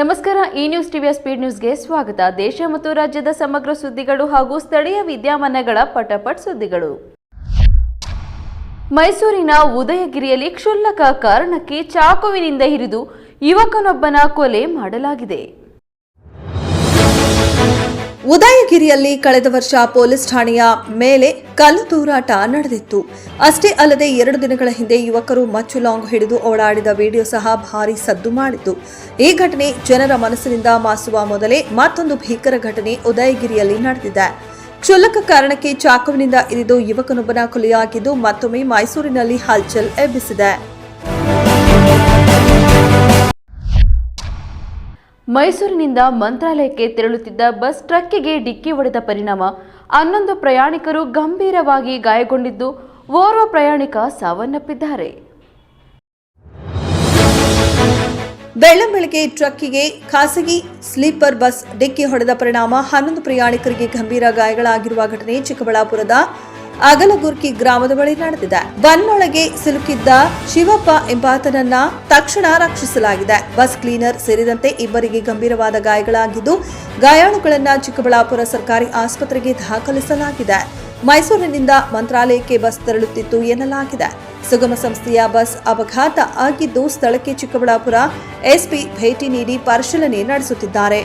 ನಮಸ್ಕಾರ, ಈ ನ್ಯೂಸ್ ಟಿವಿಯ ಸ್ಪೀಡ್ ನ್ಯೂಸ್ಗೆ ಸ್ವಾಗತ. ದೇಶ ಮತ್ತು ರಾಜ್ಯದ ಸಮಗ್ರ ಸುದ್ದಿಗಳು ಹಾಗೂ ಸ್ಥಳೀಯ ವಿದ್ಯಮಾನಗಳ ಪಟಪಟ್ ಸುದ್ದಿಗಳು. ಮೈಸೂರಿನ ಉದಯಗಿರಿಯಲ್ಲಿ ಕ್ಷುಲ್ಲಕ ಕಾರಣಕ್ಕೆ ಚಾಕುವಿನಿಂದ ಹಿರಿದು ಯುವಕನೊಬ್ಬನ ಕೊಲೆ ಮಾಡಲಾಗಿದೆ. ಉದಯಗಿರಿಯಲ್ಲಿ ಕಳೆದ ವರ್ಷ ಪೊಲೀಸ್ ಠಾಣೆಯ ಮೇಲೆ ಕಲ್ಲು ತೂರಾಟ ನಡೆದಿತ್ತು. ಅಷ್ಟೇ ಅಲ್ಲದೆ ಎರಡು ದಿನಗಳ ಹಿಂದೆ ಯುವಕರು ಮಚ್ಚು ಲಾಂಗ್ ಹಿಡಿದು ಓಡಾಡಿದ ವಿಡಿಯೋ ಸಹ ಭಾರಿ ಸದ್ದು ಮಾಡಿತ್ತು. ಈ ಘಟನೆ ಜನರ ಮನಸ್ಸಿನಿಂದ ಮಾಸುವ ಮೊದಲೇ ಮತ್ತೊಂದು ಭೀಕರ ಘಟನೆ ಉದಯಗಿರಿಯಲ್ಲಿ ನಡೆದಿದೆ. ಕ್ಷುಲ್ಲಕ ಕಾರಣಕ್ಕೆ ಚಾಕುವಿನಿಂದ ಇರಿದು ಯುವಕನೊಬ್ಬನ ಕೊಲೆಯಾಗಿದ್ದು ಮತ್ತೊಮ್ಮೆ ಮೈಸೂರಿನಲ್ಲಿ ಹಲ್ಚಲ್ ಎಬ್ಬಿಸಿದೆ. ಮೈಸೂರಿನಿಂದ ಮಂತ್ರಾಲಯಕ್ಕೆ ತೆರಳುತ್ತಿದ್ದ ಬಸ್ ಟ್ರಕ್ಕಿಗೆ ಡಿಕ್ಕಿ ಹೊಡೆದ ಪರಿಣಾಮ. ಹನ್ನೊಂದು ಪ್ರಯಾಣಿಕರು ಗಂಭೀರವಾಗಿ ಗಾಯಗೊಂಡಿದ್ದು, ಓರ್ವ ಪ್ರಯಾಣಿಕ ಸಾವನ್ನಪ್ಪಿದ್ದಾರೆ. ಬೆಳ್ಳಂಬೆಳಗ್ಗೆ ಟ್ರಕ್ಕಿಗೆ ಖಾಸಗಿ ಸ್ಲೀಪರ್ ಬಸ್ ಡಿಕ್ಕಿ ಹೊಡೆದ ಪರಿಣಾಮ. ಹನ್ನೊಂದು ಪ್ರಯಾಣಿಕರಿಗೆ ಗಂಭೀರ ಗಾಯಗಳಾಗಿರುವ ಘಟನೆ ಚಿಕ್ಕಬಳ್ಳಾಪುರದ ಅಗಲಗುರ್ಕಿ ಗ್ರಾಮದ ಬಳಿ ನಡೆದಿದೆ. ಬನ್ನೊಳಗೆ ಸಿಲುಕಿದ್ದ ಶಿವಪ್ಪ ಎಂಬಾತನನ್ನ ತಕ್ಷಣ ರಕ್ಷಿಸಲಾಗಿದೆ. ಬಸ್ ಕ್ಲೀನರ್ ಸೇರಿದಂತೆ ಇಬ್ಬರಿಗೆ ಗಂಭೀರವಾದ ಗಾಯಗಳಾಗಿದ್ದು, ಗಾಯಾಳುಗಳನ್ನ ಚಿಕ್ಕಬಳ್ಳಾಪುರ ಸರ್ಕಾರಿ ಆಸ್ಪತ್ರೆಗೆ ದಾಖಲಿಸಲಾಗಿದೆ. ಮೈಸೂರಿನಿಂದ ಮಂತ್ರಾಲಯಕ್ಕೆ ಬಸ್ ತೆರಳುತ್ತಿತ್ತು ಎನ್ನಲಾಗಿದೆ. ಸುಗಮ ಸಂಸ್ಥೆಯ ಬಸ್ ಅಪಘಾತ ಆಗಿದ್ದು, ಸ್ಥಳಕ್ಕೆ ಚಿಕ್ಕಬಳ್ಳಾಪುರ ಎಸ್ಪಿ ಭೇಟಿ ನೀಡಿ ಪರಿಶೀಲನೆ ನಡೆಸುತ್ತಿದ್ದಾರೆ.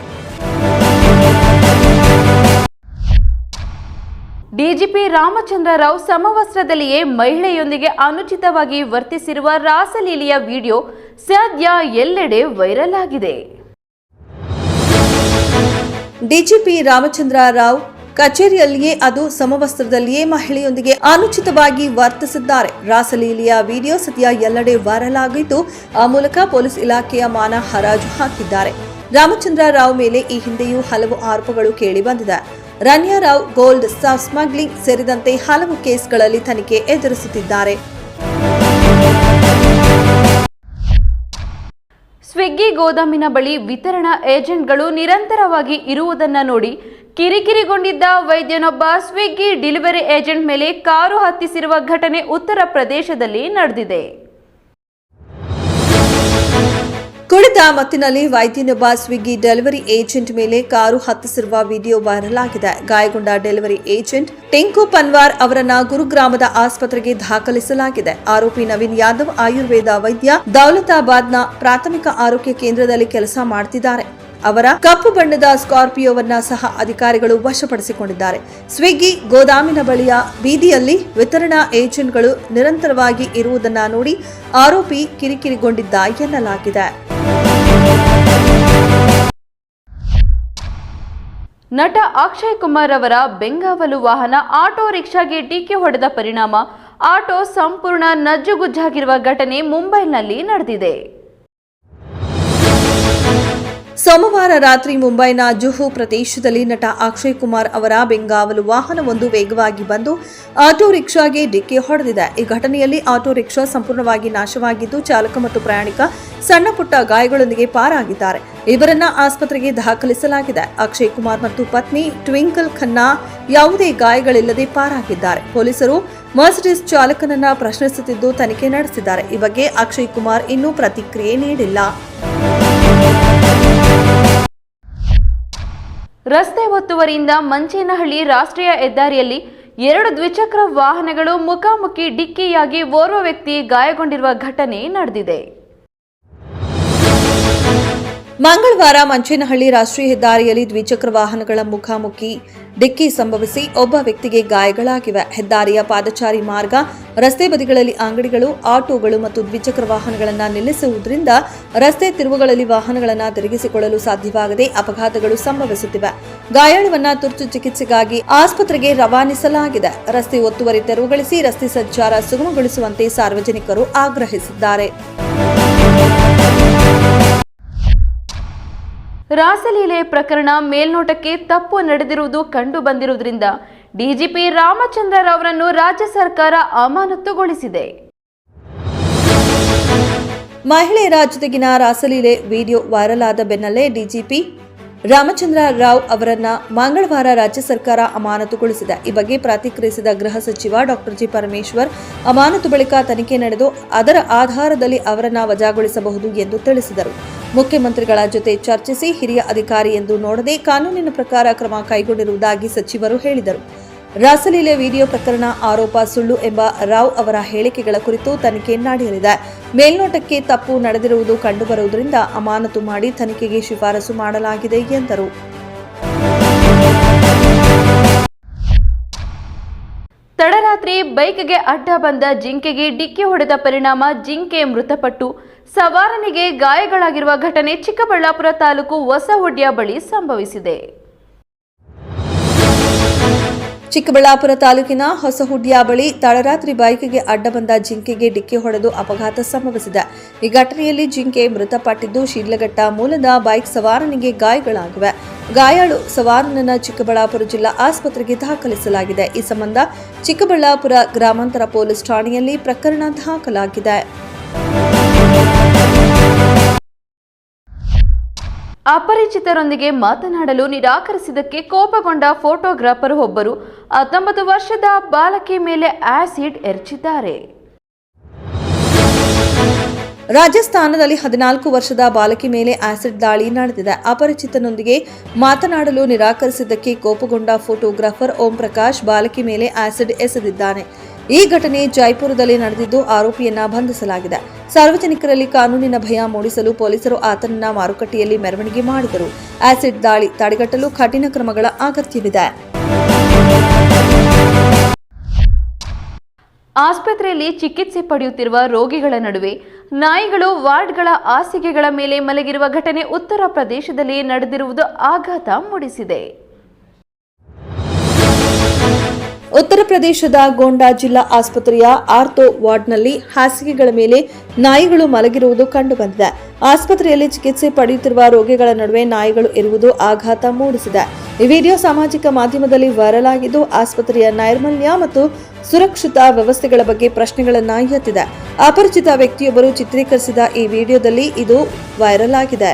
ಡಿಜಿಪಿ ರಾಮಚಂದ್ರ ರಾವ್ ಸಮವಸ್ತ್ರದಲ್ಲಿಯೇ ಮಹಿಳೆಯೊಂದಿಗೆ ಅನುಚಿತವಾಗಿ ವರ್ತಿಸಿರುವ ರಾಸಲೀಲೆಯ ವಿಡಿಯೋ ಸದ್ಯ ಎಲ್ಲೆಡೆ ವೈರಲ್ ಆಗಿದೆ. ಡಿಜಿಪಿ ರಾಮಚಂದ್ರ ರಾವ್ ಕಚೇರಿಯಲ್ಲಿಯೇ ಅದು ಸಮವಸ್ತ್ರದಲ್ಲಿಯೇ ಮಹಿಳೆಯೊಂದಿಗೆ ಅನುಚಿತವಾಗಿ ವರ್ತಿಸಿದ್ದಾರೆ. ರಾಸಲೀಲೆಯ ವಿಡಿಯೋ ಸದ್ಯ ಎಲ್ಲೆಡೆ ವೈರಲ್ ಆಗಿದ್ದು, ಆ ಮೂಲಕ ಪೊಲೀಸ್ ಇಲಾಖೆಯ ಮಾನ ಹರಾಜು ಹಾಕಿದ್ದಾರೆ. ರಾಮಚಂದ್ರ ರಾವ್ ಮೇಲೆ ಈ ಹಿಂದೆಯೂ ಹಲವು ಆರೋಪಗಳು ಕೇಳಿಬಂದಿದೆ ರನ್ಯಾ ರಾವ್ ಗೋಲ್ಡ್ ಸ್ಮಗ್ಲಿಂಗ್ ಸೇರಿದಂತೆ ಹಲವು ಕೇಸ್ಗಳಲ್ಲಿ ತನಿಖೆ ಎದುರಿಸುತ್ತಿದ್ದಾರೆ. ಸ್ವಿಗ್ಗಿ ಗೋದಾಮಿನ ಬಳಿ ವಿತರಣಾ ಏಜೆಂಟ್ಗಳು ನಿರಂತರವಾಗಿ ಇರುವುದನ್ನು ನೋಡಿ ಕಿರಿಕಿರಿಗೊಂಡಿದ್ದ ವೈದ್ಯನೊಬ್ಬ ಸ್ವಿಗ್ಗಿ ಡೆಲಿವರಿ ಏಜೆಂಟ್ ಮೇಲೆ ಕಾರು ಹತ್ತಿಸಿರುವ ಘಟನೆ ಉತ್ತರ ಪ್ರದೇಶದಲ್ಲಿ ನಡೆದಿದೆ. ಕುಡಿದ ಮತ್ತಿನಲ್ಲಿ ವೈದ್ಯನೊಬ್ಬ ಸ್ವಿಗ್ಗಿ ಡೆಲಿವರಿ ಏಜೆಂಟ್ ಮೇಲೆ ಕಾರು ಹತ್ತಿಸಿರುವ ವಿಡಿಯೋ ವೈರಲ್ ಆಗಿದೆ. ಗಾಯಗೊಂಡ ಡೆಲಿವರಿ ಏಜೆಂಟ್ ಟೆಂಕು ಪನ್ವಾರ್ ಅವರನ್ನ ಗುರುಗ್ರಾಮದ ಆಸ್ಪತ್ರೆಗೆ ದಾಖಲಿಸಲಾಗಿದೆ. ಆರೋಪಿ ನವೀನ್ ಯಾದವ್ ಆಯುರ್ವೇದ ವೈದ್ಯ ದೌಲತಾಬಾದ್ನ ಪ್ರಾಥಮಿಕ ಆರೋಗ್ಯ ಕೇಂದ್ರದಲ್ಲಿ ಕೆಲಸ ಮಾಡ್ತಿದ್ದಾರೆ. ಅವರ ಕಪ್ಪು ಬಣ್ಣದ ಸ್ಕಾರ್ಪಿಯೋವನ್ನ ಸಹ ಅಧಿಕಾರಿಗಳು ವಶಪಡಿಸಿಕೊಂಡಿದ್ದಾರೆ. ಸ್ವಿಗ್ಗಿ ಗೋದಾಮಿನ ಬಳಿಯ ಬೀದಿಯಲ್ಲಿ ವಿತರಣಾ ಏಜೆಂಟ್ಗಳು ನಿರಂತರವಾಗಿ ಇರುವುದನ್ನ ನೋಡಿ ಆರೋಪಿ ಕಿರಿಕಿರಿಗೊಂಡಿದ್ದ ಎನ್ನಲಾಗಿದೆ. ನಟ ಅಕ್ಷಯ್ ಕುಮಾರ್ ಅವರ ಬೆಂಗಾವಲು ವಾಹನ ಆಟೋ ರಿಕ್ಷಾಗೆ ಡಿಕ್ಕಿ ಹೊಡೆದ ಪರಿಣಾಮ. ಆಟೋ ಸಂಪೂರ್ಣ ನಜ್ಜುಗುಜ್ಜಾಗಿರುವ ಘಟನೆ ಮುಂಬೈನಲ್ಲಿ ನಡೆದಿದೆ. ಸೋಮವಾರ ರಾತ್ರಿ ಮುಂಬೈನ ಜುಹು ಪ್ರದೇಶದಲ್ಲಿ ನಟ ಅಕ್ಷಯ್ ಕುಮಾರ್ ಅವರ ಬೆಂಗಾವಲು ವಾಹನವೊಂದು ವೇಗವಾಗಿ ಬಂದು ಆಟೋ ರಿಕ್ಷಾಗೆ ಡಿಕ್ಕಿ ಹೊಡೆದಿದೆ. ಈ ಘಟನೆಯಲ್ಲಿ ಆಟೋ ರಿಕ್ಷಾ ಸಂಪೂರ್ಣವಾಗಿ ನಾಶವಾಗಿದ್ದು, ಚಾಲಕ ಮತ್ತು ಪ್ರಯಾಣಿಕ ಸಣ್ಣ ಪುಟ್ಟ ಗಾಯಗಳೊಂದಿಗೆ ಪಾರಾಗಿದ್ದಾರೆ. ಇವರನ್ನ ಆಸ್ಪತ್ರೆಗೆ ದಾಖಲಿಸಲಾಗಿದೆ. ಅಕ್ಷಯ್ ಕುಮಾರ್ ಮತ್ತು ಪತ್ನಿ ಟ್ವಿಂಕಲ್ ಖನ್ನಾ ಯಾವುದೇ ಗಾಯಗಳಿಲ್ಲದೆ ಪಾರಾಗಿದ್ದಾರೆ. ಪೊಲೀಸರು ಮರ್ಸಿಡಿಸ್ ಚಾಲಕನನ್ನ ಪ್ರಶ್ನಿಸುತ್ತಿದ್ದು, ತನಿಖೆ ನಡೆಸಿದ್ದಾರೆ. ಈ ಬಗ್ಗೆ ಅಕ್ಷಯ್ ಕುಮಾರ್ ಇನ್ನೂ ಪ್ರತಿಕ್ರಿಯೆ ನೀಡಿಲ್ಲ. ರಸ್ತೆ ಒತ್ತುವರಿಯಿಂದ ಮಂಚೇನಹಳ್ಳಿ ರಾಷ್ಟ್ರೀಯ ಹೆದ್ದಾರಿಯಲ್ಲಿ ಎರಡು ದ್ವಿಚಕ್ರ ವಾಹನಗಳು ಮುಖಾಮುಖಿ ಡಿಕ್ಕಿಯಾಗಿ ಓರ್ವ ವ್ಯಕ್ತಿ ಗಾಯಗೊಂಡಿರುವ ಘಟನೆ ನಡೆದಿದೆ. ಮಂಗಳವಾರ ಮಂಚೇನಹಳ್ಳಿ ರಾಷ್ಟ್ರೀಯ ಹೆದ್ದಾರಿಯಲ್ಲಿ ದ್ವಿಚಕ್ರ ವಾಹನಗಳ ಮುಖಾಮುಖಿ ಡಿಕ್ಕಿ ಸಂಭವಿಸಿ ಒಬ್ಬ ವ್ಯಕ್ತಿಗೆ ಗಾಯಗಳಾಗಿವೆ. ಹೆದ್ದಾರಿಯ ಪಾದಚಾರಿ ಮಾರ್ಗ, ರಸ್ತೆ ಬದಿಗಳಲ್ಲಿ ಅಂಗಡಿಗಳು, ಆಟೋಗಳು ಮತ್ತು ದ್ವಿಚಕ್ರ ವಾಹನಗಳನ್ನು ನಿಲ್ಲಿಸುವುದರಿಂದ ರಸ್ತೆ ತಿರುವುಗಳಲ್ಲಿ ವಾಹನಗಳನ್ನು ತಿರುಗಿಸಿಕೊಳ್ಳಲು ಸಾಧ್ಯವಾಗದೆ ಅಪಘಾತಗಳು ಸಂಭವಿಸುತ್ತಿವೆ. ಗಾಯಾಳುವನ್ನ ತುರ್ತು ಚಿಕಿತ್ಸೆಗಾಗಿ ಆಸ್ಪತ್ರೆಗೆ ರವಾನಿಸಲಾಗಿದೆ. ರಸ್ತೆ ಒತ್ತುವರಿ ತೆರವುಗೊಳಿಸಿ ರಸ್ತೆ ಸಂಚಾರ ಸುಗಮಗೊಳಿಸುವಂತೆ ಸಾರ್ವಜನಿಕರು ಆಗ್ರಹಿಸಿದ್ದಾರೆ. ರಾಸಲೀಲೆ ಪ್ರಕರಣ ಮೇಲ್ನೋಟಕ್ಕೆ ತಪ್ಪು ನಡೆದಿರುವುದು ಕಂಡು ಬಂದಿರುವುದರಿಂದ ಡಿಜಿಪಿ ರಾಮಚಂದ್ರ ಅವರನ್ನು ರಾಜ್ಯ ಸರ್ಕಾರ ಅಮಾನತುಗೊಳಿಸಿದೆ. ಮಹಿಳೆಯರ ಜೊತೆಗಿನ ರಾಸಲೀಲೆ ವಿಡಿಯೋ ವೈರಲ್ ಆದ ಬೆನ್ನಲ್ಲೇ ಡಿಜಿಪಿ ರಾಮಚಂದ್ರ ರಾವ್ ಅವರನ್ನ ಮಂಗಳವಾರ ರಾಜ್ಯ ಸರ್ಕಾರ ಅಮಾನತುಗೊಳಿಸಿದೆ. ಈ ಬಗ್ಗೆ ಪ್ರತಿಕ್ರಿಯಿಸಿದ ಗೃಹ ಸಚಿವ ಡಾಕ್ಟರ್ ಜಿ ಪರಮೇಶ್ವರ್, ಅಮಾನತು ಬಳಿಕ ತನಿಖೆ ನಡೆದು ಅದರ ಆಧಾರದಲ್ಲಿ ಅವರನ್ನ ವಜಾಗೊಳಿಸಬಹುದು ಎಂದು ತಿಳಿಸಿದರು. ಮುಖ್ಯಮಂತ್ರಿಗಳ ಜೊತೆ ಚರ್ಚಿಸಿ ಹಿರಿಯ ಅಧಿಕಾರಿ ಎಂದು ನೋಡದೆ ಕಾನೂನಿನ ಪ್ರಕಾರ ಕ್ರಮ ಕೈಗೊಂಡಿರುವುದಾಗಿ ಸಚಿವರು ಹೇಳಿದರು. ರಾಸಲೀಲೆ ವಿಡಿಯೋ ಪ್ರಕರಣ ಆರೋಪ ಸುಳ್ಳು ಎಂಬ ರಾವ್ ಅವರ ಹೇಳಿಕೆಗಳ ಕುರಿತು ತನಿಖೆ ನಡೆಯಲಿದೆ. ಮೇಲ್ನೋಟಕ್ಕೆ ತಪ್ಪು ನಡೆದಿರುವುದು ಕಂಡುಬರುವುದರಿಂದ ಅಮಾನತು ಮಾಡಿ ತನಿಖೆಗೆ ಶಿಫಾರಸು ಮಾಡಲಾಗಿದೆ ಎಂದರು. ತಡರಾತ್ರಿ ಬೈಕ್ಗೆ ಅಡ್ಡ ಬಂದ ಜಿಂಕೆಗೆ ಡಿಕ್ಕಿ ಹೊಡೆದ ಪರಿಣಾಮ ಜಿಂಕೆ ಮೃತಪಟ್ಟು ಸವಾರನಿಗೆ ಗಾಯಗಳಾಗಿರುವ ಘಟನೆ ಚಿಕ್ಕಬಳ್ಳಾಪುರ ತಾಲೂಕು ಹೊಸಹೊಡ್ಯ ಬಳಿ ಸಂಭವಿಸಿದೆ. ಚಿಕ್ಕಬಳ್ಳಾಪುರ ತಾಲೂಕಿನ ಹೊಸಹುಡ್ಯ ಬಳಿ ತಡರಾತ್ರಿ ಬೈಕ್ಗೆ ಅಡ್ಡ ಬಂದ ಜಿಂಕೆಗೆ ಡಿಕ್ಕಿ ಹೊಡೆದು ಅಪಘಾತ ಸಂಭವಿಸಿದೆ. ಈ ಘಟನೆಯಲ್ಲಿ ಜಿಂಕೆ ಮೃತಪಟ್ಟಿದ್ದು ಶಿಡ್ಲಘಟ್ಟ ಮೂಲದ ಬೈಕ್ ಸವಾರನಿಗೆ ಗಾಯಗಳಾಗಿವೆ. ಗಾಯಾಳು ಸವಾರನನ್ನ ಚಿಕ್ಕಬಳ್ಳಾಪುರ ಜಿಲ್ಲಾ ಆಸ್ಪತ್ರೆಗೆ ದಾಖಲಿಸಲಾಗಿದೆ. ಈ ಸಂಬಂಧ ಚಿಕ್ಕಬಳ್ಳಾಪುರ ಗ್ರಾಮಾಂತರ ಪೊಲೀಸ್ ಠಾಣೆಯಲ್ಲಿ ಪ್ರಕರಣ ದಾಖಲಾಗಿದೆ. ಅಪರಿಚಿತರೊಂದಿಗೆ ಮಾತನಾಡಲು ನಿರಾಕರಿಸಿದ್ದಕ್ಕೆ ಕೋಪಗೊಂಡ ಫೋಟೋಗ್ರಾಫರ್ ಒಬ್ಬರು ಹತ್ತೊಂಬತ್ತು ವರ್ಷದ ಬಾಲಕಿ ಮೇಲೆ ಆಸಿಡ್ ಎರಚಿದ್ದಾರೆ. ರಾಜಸ್ಥಾನದಲ್ಲಿ ಹದಿನಾಲ್ಕು ವರ್ಷದ ಬಾಲಕಿ ಮೇಲೆ ಆಸಿಡ್ ದಾಳಿ ನಡೆದಿದೆ. ಅಪರಿಚಿತನೊಂದಿಗೆ ಮಾತನಾಡಲು ನಿರಾಕರಿಸಿದ್ದಕ್ಕೆ ಕೋಪಗೊಂಡ ಫೋಟೋಗ್ರಾಫರ್ ಓಂ ಪ್ರಕಾಶ್ ಬಾಲಕಿ ಮೇಲೆ ಆಸಿಡ್ ಎಸೆದಿದ್ದಾನೆ. ಈ ಘಟನೆ ಜೈಪುರದಲ್ಲಿ ನಡೆದಿದ್ದು ಆರೋಪಿಯನ್ನ ಬಂಧಿಸಲಾಗಿದೆ. ಸಾರ್ವಜನಿಕರಲ್ಲಿ ಕಾನೂನಿನ ಭಯ ಮೂಡಿಸಲು ಪೊಲೀಸರು ಆತನನ್ನ ಮಾರುಕಟ್ಟೆಯಲ್ಲಿ ಮೆರವಣಿಗೆ ಮಾಡಿದರು. ಆಸಿಡ್ ದಾಳಿ ತಡೆಗಟ್ಟಲು ಕಠಿಣ ಕ್ರಮಗಳ ಅಗತ್ಯವಿದೆ. ಆಸ್ಪತ್ರೆಯಲ್ಲಿ ಚಿಕಿತ್ಸೆ ಪಡೆಯುತ್ತಿರುವ ರೋಗಿಗಳ ನಡುವೆ ನಾಯಿಗಳು ವಾರ್ಡ್ಗಳ ಹಾಸಿಗೆಗಳ ಮೇಲೆ ಮಲಗಿರುವ ಘಟನೆ ಉತ್ತರ ಪ್ರದೇಶದಲ್ಲಿ ನಡೆದಿರುವುದು ಆಘಾತ ಮೂಡಿಸಿದೆ. ಉತ್ತರ ಪ್ರದೇಶದ ಗೋಂಡಾ ಜಿಲ್ಲಾ ಆಸ್ಪತ್ರೆಯ ಆರ್ಥೋ ವಾರ್ಡ್ನಲ್ಲಿ ಹಾಸಿಗೆಗಳ ಮೇಲೆ ನಾಯಿಗಳು ಮಲಗಿರುವುದು ಕಂಡುಬಂದಿದೆ. ಆಸ್ಪತ್ರೆಯಲ್ಲಿ ಚಿಕಿತ್ಸೆ ಪಡೆಯುತ್ತಿರುವ ರೋಗಿಗಳ ನಡುವೆ ನಾಯಿಗಳು ಇರುವುದು ಆಘಾತ ಮೂಡಿಸಿದೆ. ಈ ವಿಡಿಯೋ ಸಾಮಾಜಿಕ ಮಾಧ್ಯಮದಲ್ಲಿ ವೈರಲ್ ಆಗಿದ್ದು, ಆಸ್ಪತ್ರೆಯ ನೈರ್ಮಲ್ಯ ಮತ್ತು ಸುರಕ್ಷತಾ ವ್ಯವಸ್ಥೆಗಳ ಬಗ್ಗೆ ಪ್ರಶ್ನೆಗಳನ್ನ ಎತ್ತಿದೆ. ಅಪರಿಚಿತ ವ್ಯಕ್ತಿಯೊಬ್ಬರು ಚಿತ್ರೀಕರಿಸಿದ ಈ ವಿಡಿಯೋದಲ್ಲಿ ಇದು ವೈರಲ್ ಆಗಿದೆ.